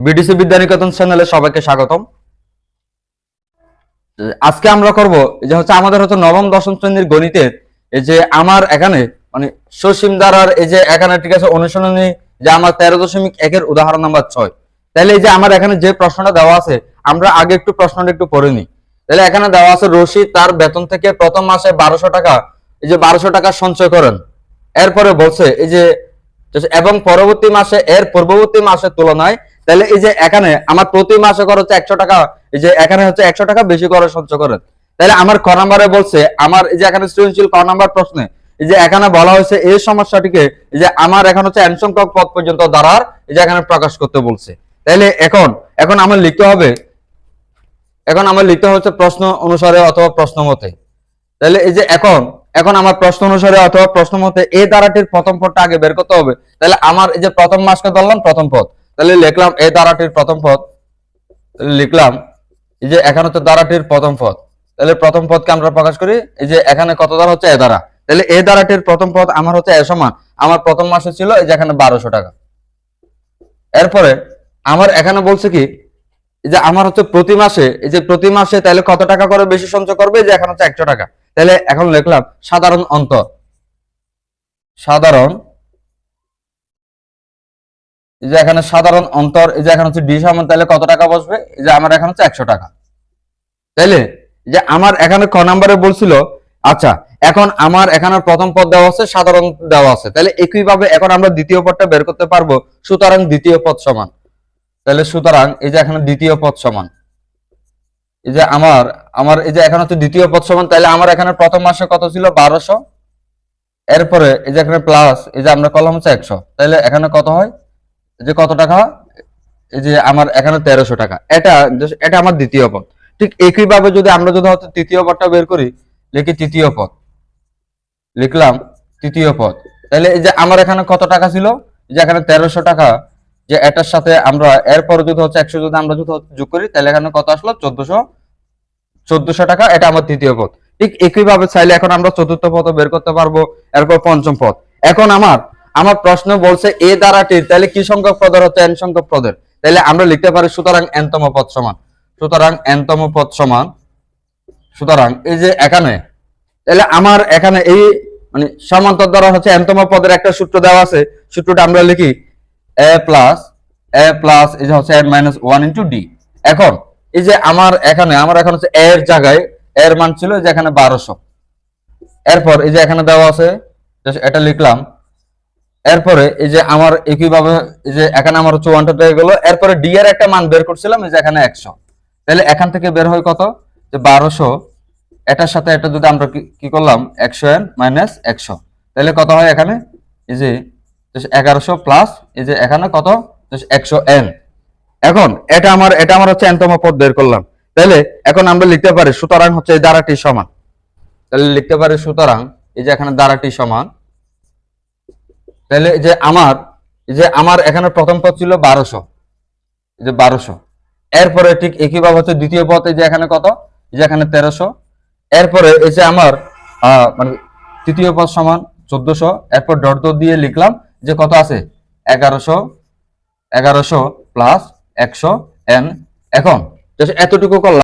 BDC Vidyaniketan চ্যানেলে সবাইকে স্বাগতম। আজকে আমরা করব যে হচ্ছে আমাদের হচ্ছে নবম, দশম শ্রেণির গণিতের, এই যে আমার এখানে মানে সসীম দ্বারার এই যে এখানে, ঠিক আছে, অনুশীলনী যে আমার তেরো দশমিক একের উদাহরণ নাম্বার ছয়। তাহলে এই যে আমার এখানে যে প্রশ্নটা দেওয়া আছে, আমরা আগে একটু প্রশ্নটা একটু পড়ে নিই। তাহলে এখানে দেওয়া আছে রশি তার বেতন থেকে প্রথম মাসে বারোশো টাকা, এই যে বারোশো টাকা সঞ্চয় করেন। এরপরে বলছে, এই যে, এবং পরবর্তী মাসে, এর পূর্ববর্তী মাসের তুলনায় তাহলে এই যে এখানে আমার প্রতি মাসে খরচ একশো টাকা, এই যে এখানে হচ্ছে একশো টাকা বেশি করে সঞ্চয় করেন তাহলে আমার ক নাম্বারে বলছে, আমার এই যে এখানে সৃজনশীল ক নাম্বার প্রশ্নে, এই যে এখানে বলা হয়েছে এই সমস্যাটিকে যে আমার এখন হচ্ছে এন সংখ্যক পদ পর্যন্ত দ্বারার এই যে এখানে প্রকাশ করতে বলছে। তাহলে এখন এখন আমার লিখতে হবে, এখন আমার লিখতে হচ্ছে প্রশ্ন অনুসারে অথবা প্রশ্ন মতে। তাহলে এই যে এখন এখন আমার প্রশ্ন অনুসারে অথবা প্রশ্ন মতে এই ধারাটির প্রথম পদটা আগে বের করতে হবে। তাহলে আমার এই যে প্রথম মাসকে ধরলাম প্রথম পদ। তাহলে লিখলাম এই ধারাটির প্রথম পদ। লিখলাম, এই যে এখানে হচ্ছে ধারাটির প্রথম পদ। তাহলে প্রথম পদকে আমরা প্রকাশ করি, এই যে এখানে কত দ্বারা হচ্ছে? এ দ্বারা তাহলে এই ধারাটির প্রথম পদ আমার হচ্ছে এ সমান। আমার প্রথম মাসে ছিল, এই যে এখানে বারোশো টাকা। এরপরে আমার এখানে বলছে কি যে আমার হচ্ছে প্রতি মাসে, এই যে প্রতি মাসে তাহলে কত টাকা করে বেশি সঞ্চয় করবে? যে এখন হচ্ছে একশো টাকা। তাহলে এখন লিখলাম, সাধারণ অন্তর। সাধারণ এই যে এখানে সাধারণ অন্তর, এই যে এখানে হচ্ছে ডি সমান তাহলে কত টাকা বসবে? এই যে আমার এখন হচ্ছে একশো টাকা। তাইলে? যে আমার এখানে ক নাম্বারে বলছিল আচ্ছা এখন আমার এখানে প্রথম পদ দেওয়া আছে, সাধারণ দেওয়া আছে। তাহলে একইভাবে এখন আমরা দ্বিতীয় পদটা বের করতে পারব, সুতরাং দ্বিতীয় পদ সমান। তাহলে সুতরাং এই যে এখানে দ্বিতীয় পদ সমান। এই যে আমার আমার এই যে এখানে হচ্ছে দ্বিতীয় পদ সমান তাহলে আমার এখানে প্রথম মাসে কত ছিল? বারোশো। এরপরে এই যে এখানে প্লাস এই যে আমরা কলম হচ্ছে একশো। তাহলে এখানে কত হয়? যে কত টাকা? এই যে আমার এখানে তেরোশো টাকা। এটা এটা আমার দ্বিতীয় পদ। ঠিক একইভাবে যদি আমরা যদি হয়তো তৃতীয় পদটা বের করি, লিখি তৃতীয় পদ। লিখলাম তৃতীয় পদ। তাহলে এই যে আমার এখানে কত টাকা ছিল? যে এখানে তেরোশো টাকা। যে এটার সাথে আমরা, এরপরে যদি হচ্ছে একশো যদি আমরা যদি যোগ করি, তাহলে এখানে কত আসলো? চোদ্দশো চোদ্দশো টাকা। এটা আমার তৃতীয় পদ। ঠিক একইভাবে চাইলে এখন আমরা চতুর্থ পদ বের করতে পারব। এরপর পঞ্চম পদ। এখন আমার আমার প্রশ্ন বলছে এ দ্বারাটির, তাহলে কি সংখ্যক পদের হচ্ছে এন সংখ্যক পদের? তাহলে আমরা লিখতে পারি সুতরাং এনতম পদ সমান। সুতরাং এনতম পদ সমান, সুতরাং এই যে এখানে, তাহলে আমার এখানে এই মানে সমান্তর দ্বারা হচ্ছে এনতম পদের একটা সূত্র দেওয়া আছে, সূত্রটা আমরা লিখি এ প্লাস এ প্লাস এই যে হচ্ছে N minus one into D এখন, এই যে আমার এখানে, আমার এখন হচ্ছে এর জায়গায় এর মান ছিল যে এখানে বারোশো। এরপর এই যে এখানে দেওয়া আছে এটা লিখলাম এরপরে এই যে আমার একইভাবে এই যে এখানে আমার হচ্ছে ওয়ানটা হয়ে গেল এরপরে ডি এর একটা মান বের করছিলাম, এই যে এখানে একশো। তাহলে এখান থেকে বের হয় কত? যে বারোশো, এটার সাথে এটা যদি আমরা কি- কি করলাম, একশো এন মাইনাস একশো। তাহলে কত হয় এখানে? এই যে এগারোশো প্লাস এই যে এখানে কত? একশো এন এখন, এটা আমার এটা আমার হচ্ছে এনতম পদ বের করলাম। তাহলে এখন আমরা লিখতে পারি সুতরাং হচ্ছে এই দ্বারাটি সমান। তাহলে লিখতে পারি সুতরাং এই যে এখানে দ্বারাটি সমান। তাহলে যে আমার যে আমার এখানে প্রথম পদ ছিল বারোশো। যে বারোশো। এরপরে ঠিক একইভাবে হচ্ছে দ্বিতীয় পদ, এই যে এখানে কত? এই যে এখানে তেরোশো। এরপরে এই যে আমার মানে তৃতীয় পদ সমান চোদ্দশো। এরপর ডট ডট দিয়ে লিখলাম যে কত আছে? এগারোশো। এগারোশো প্লাস একশো এন। এখন এতটুকু করলাম